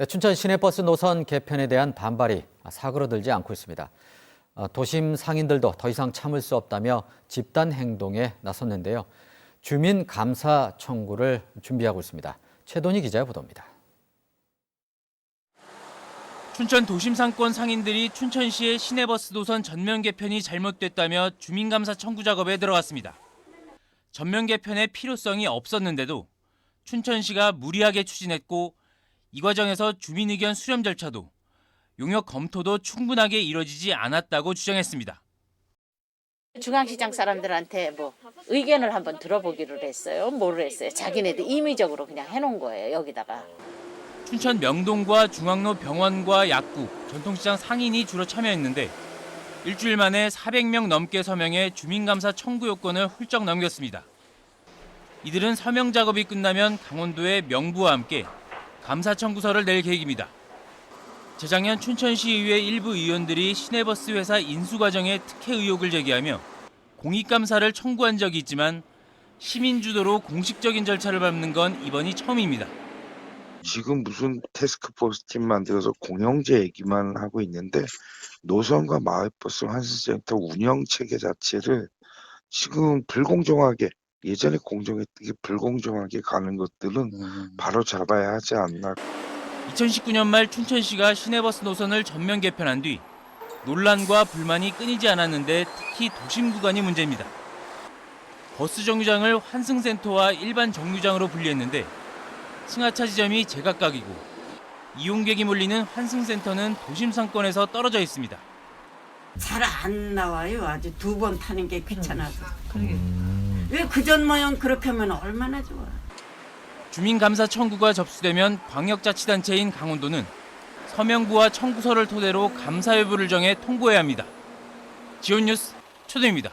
네, 춘천 시내버스 노선 개편에 대한 반발이 사그러들지 않고 있습니다. 어, 도심 상인들도 더 이상 참을 수 없다며 집단 행동에 나섰는데요. 주민 감사 청구를 준비하고 있습니다. 최돈희 기자의 보도입니다. 춘천 도심 상권 상인들이 춘천시의 시내버스 노선 전면 개편이 잘못됐다며 주민 감사 청구 작업에 들어갔습니다. 전면 개편의 필요성이 없었는데도 춘천시가 무리하게 추진했고 이 과정에서 주민 의견 수렴 절차도 용역 검토도 충분하게 이뤄지지 않았다고 주장했습니다. 중앙시장 사람들한테 뭐 의견을 한번 들어보기로 했어요. 뭐를 했어요? 자기네들 임의적으로 그냥 해놓은 거예요. 여기다가. 춘천 명동과 중앙로 병원과 약국, 전통시장 상인이 주로 참여했는데 일주일 만에 400명 넘게 서명해 주민감사 청구 요건을 훌쩍 넘겼습니다. 이들은 서명 작업이 끝나면 강원도의 명부와 함께 감사 청구서를 낼 계획입니다. 재작년 춘천시의회 일부 의원들이 시내버스 회사 인수 과정에 특혜 의혹을 제기하며 공익감사를 청구한 적이 있지만 시민 주도로 공식적인 절차를 밟는 건 이번이 처음입니다. 지금 무슨 테스크포스 팀 만들어서 공영제 얘기만 하고 있는데 노선과 마을버스 환승센터 운영 체계 자체를 지금 불공정하게 예전에 공정했던 게 불공정하게 가는 것들은 바로 잡아야 하지 않나 2019년 말 춘천시가 시내버스 노선을 전면 개편한 뒤 논란과 불만이 끊이지 않았는데 특히 도심 구간이 문제입니다. 버스 정류장을 환승센터와 일반 정류장으로 분리했는데 승하차 지점이 제각각이고 이용객이 몰리는 환승센터는 도심 상권에서 떨어져 있습니다. 잘 안 나와요. 아주 두 번 타는 게 귀찮아서. 왜 그전 모양 그렇게 하면 얼마나 좋아. 주민감사 청구가 접수되면 광역자치단체인 강원도는 서명부와 청구서를 토대로 감사 여부를 정해 통보해야 합니다. 지원뉴스 초대입니다.